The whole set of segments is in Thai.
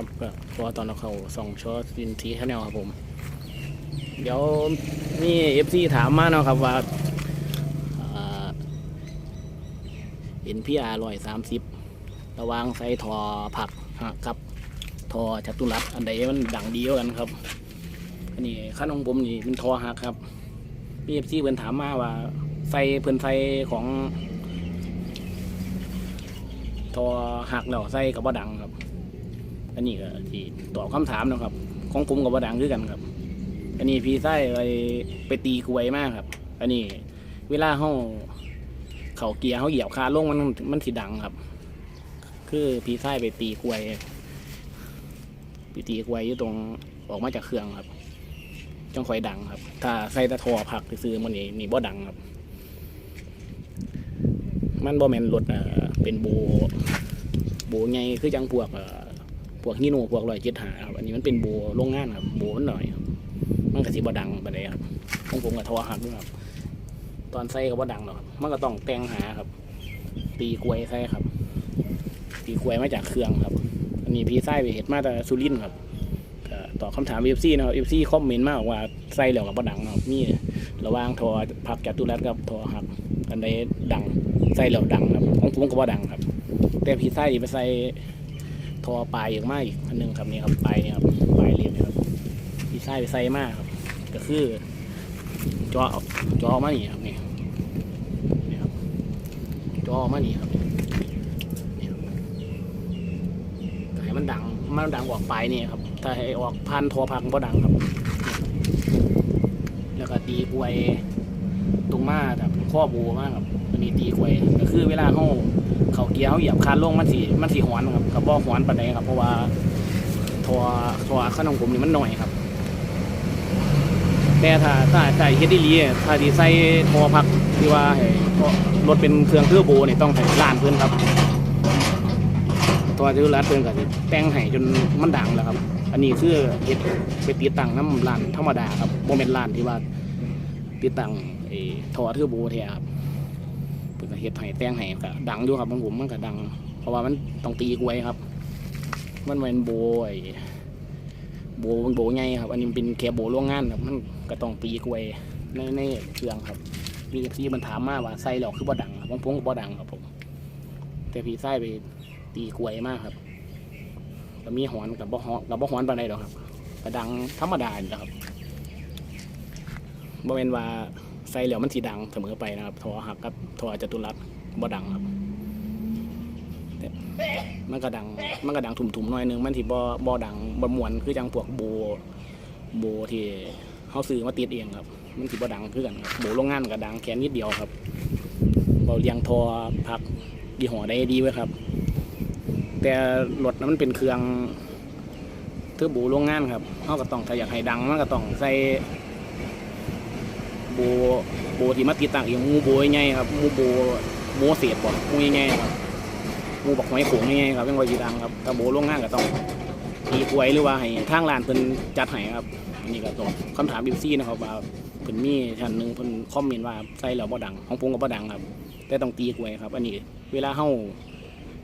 ครับก็เพราะว่าตอนเราเขาส่องชอสินทีชแนลครับผม เดี๋ยวมีเอฟซีถามมาเนาะครับว่าเอ็นพีอาร์ร้อยสามสิบระวางใส่ทอผักหักกับทอจัตุรัสอันใดมันดังดีกันครับอันนี้ขั้นของผมนี่เป็นทอหักครับมีเอฟซีเพิ่นถามมาว่าใส่เพิ่นใส่ของทอหักแล้วใส่กับว่าดังครับ อันนี้ก็ที่ตอบคำถามนะครับ ของผมกับวดังคือกันครับ อันนี้พี่ไส้ไปไปตีกลวยมากครับ อันนี้เวลาเขาเขาเกียร์เขาเหยียบคาลงมันมันสีดังครับ คือพี่ไส้ไปตีกลวยไปตีกลวยอยู่ตรงออกมาจากเครื่องครับจังคอยดังครับ ถ้าใส่ตะทอผักซื้อมันนี่นี่บ่ดังครับ มันบ่แมนรถเอ่อเป็นโบโบไงคือจังพวกอ่อ พวกฮีโน่พวกร้อยเจ็ดหาครับอันนี้มันเป็นโบโรงงานครับโบมันหน่อยครับมันก็สิบ่ดังปานใดครับของผมก็ทอหักด้วยครับ ตอนใส่ก็บ่ดังหรอกมันก็ต้องแต่งหาครับ ตีกลวยใส่ครับ ตีกลวยมาจากเครื่องครับ อันนี้พี่ไส้ไปเห็ดมาแต่สุรินครับตอบคำถามเอฟซีนะครับเอฟซีคอมเมนต์มากว่าใส่แล้วกับบ่ดังนะครับมีระว่างทอผักจัตุรัสกับทอหักอันใดดังใส่แล้วดังครับของผมก็ว่ดังครับ แต่พี่ไส้ไปใส่ อปลายอย่างมากอีกอันหนึงครับนี่ครับปลายนี่ครับปลายเรียนนะครับพี่ไส้ไปใส่มากครับ ก็คือจอจออกมานี่ครับนี่นี่ครับจอออกมานี่ครับนี่ครับให้มันดังมันดังออกปลายนี่ครับถ้าให้ออกพันทอพังก็ดังครับ แล้วก็ตีกวยตรงมาแบบข้อโบมากครับ อันนี้ตีกวยก็คือเวลาเขาเขาเกียร์เขาเหยียบคานลงมันสีมันสีหอนครับกับบ่หอนปานใดครับ เพราะว่าทัวทัวขนมผมนี่มันหน่อยครับ แต่ถ้าถ้าใส่เฮดดี้ลีถ้าที่ใส่ทัวพักที่ว่าให้รถเป็นเครื่องเทอร์โบนี่ต้องใส่ล้านเพื่อนครับตัวที่รัดเพื่อนก็สิแต่งให้จนมันดังแล้วครับ อันนี้คือเฮ็ดไปติดตั้งน้ำล้านธรรมดาครับโมเมนต์ล้านที่ว่าติดตั้งไอ้ทอเทอร์โบแท้ครับ เพิ่นก็เฮ็ดให้แต่งให้ก็ดังอยู่ครับของผมมันก็ดัง เพราะว่ามันต้องตีกวยครับ มันเป็นโบไอ้โบโบใหญ่ครับ อันนี้เป็นแค่โบโรงงานครับมันก็ต้องตีกวยในในเครื่องครับมีเอฟซีมันถามมาว่าใส่แล้วคือบ่ดังครับของผมก็บ่ดังครับผมแต่พี่ใส่ไปตีกวยมากครับก็มีหอนกับบ่หอนกับบ่หอนปานใดดอกครับก็ดังธรรมดาอยู่แล้วครับบ่แม่นว่า ใส่แล้วมันสีดังเสมอไปนะครับทอหักกับทอจตุรัสบ่ดังครับมันก็ดังมันก็ดังทุ่มๆหน่อยหนึงมันสิบ่บ่ดังบ่มวนคือจังพวกโบโบที่เฮาซื้อมาติดเองครับ มันสิบ่ดังคือกันครับโบโรงงานก็ดังแค่นิดเดียวครับบ่เลี้ยงทอพักยี่ห้อใดดีไว้ครับ แต่รถนั้นมันเป็นเครื่องเทอร์โบโรงงานครับเฮาก็ต้องถ้าอยากให้ดังมันก็ต้องใส่ บโบที่มาติดตั้งเองมูโบใหญ่ครับมูโบโมเสียดบ่หมูใหญ่ๆครับมูบักหอยโขงใหญ่ครับเป็นไวจีดังครับถ้าโบโรงงานก็ต้องตีกวยหรือว่าให้ทางร้านเพิ่นจัดให้ครับอันนี้ก็ตอบคำถามบิวซี่นะครับว่าเพิ่นมีท่านหนึ่งเพิ่นคอมเมนต์ว่าใส่แล้วบ่ดังของผมก็บ่ดังครับ แต่ต้องตีกวยครับ อันนี้เวลาเฮา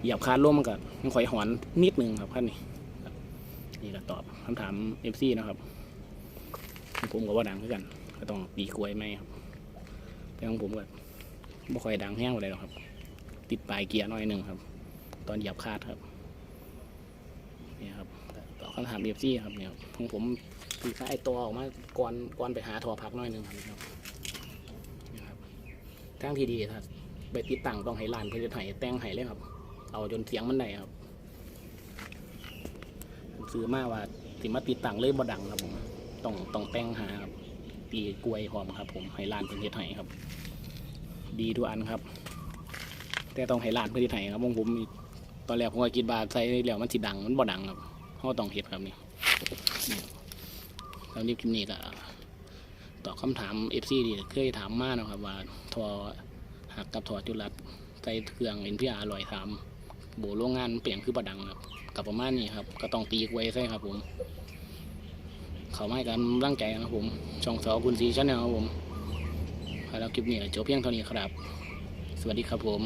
เหยียบคานลมมันก็มันค่อยหอนนิดนึงครับคันนี้นี่ก็ตอบคำถาม FC นะครับของผมก็บ่ดังคือกัน ก็ต้องตีกลวยไหมครับแต่ของผมก็ไม่ค่อยดังแห้งอะไรหรอกครับ ติดปลายเกียร์น้อยหนึ่งครับ ตอนเหยียบคาดครับนี่ครับตอบคำถามเอฟซี่ครับเนี่ยของผมตีค่ายตัวออกมาก่อนก่อนไปหาทอพักน้อยหนึ่งครับนี่ครับนี่ครับทางที่ดีถ้าไปติดตั้งต้องให้ลานเพื่อจะถ่ายแต่งให้เลยครับ เอาจนเสียงมันได้ครับซื้อมาว่าสิมาติดตั้งเลยบ่ดังครับผมต้องต้องแต่งหาครับ ตีกล้วยหอมครับ ผมให้ร้านเพิ่นเฮ็ดให้ครับ ดีทุกอันครับ แต่ต้องให้ร้านเพิ่นเฮ็ดให้ครับของผมตอนแรกผมก็คิดว่าใส่แล้วมันสิดังมันบ่ดังครับเฮาต้องเฮ็ดครับนี่นี่แล้วนี่คลิปนี้ก็ตอบคำถาม FC ที่เคยถามมานะครับ ว่าทอหักกับทอจุลัดใส่เครื่อง NPR อร่อยถามโบโรงงานเปลี่ยนคือบ่ดังครับกับประมาณนี้ครับ ก็ต้องตีกล้วยใส่ครับผม เขามาให้การร่างใจนะผมช่องสอคุณสีชั้นนะครับผมแล้วคลิปนี้จบเพียงเท่านี้ครับ สวัสดีครับผม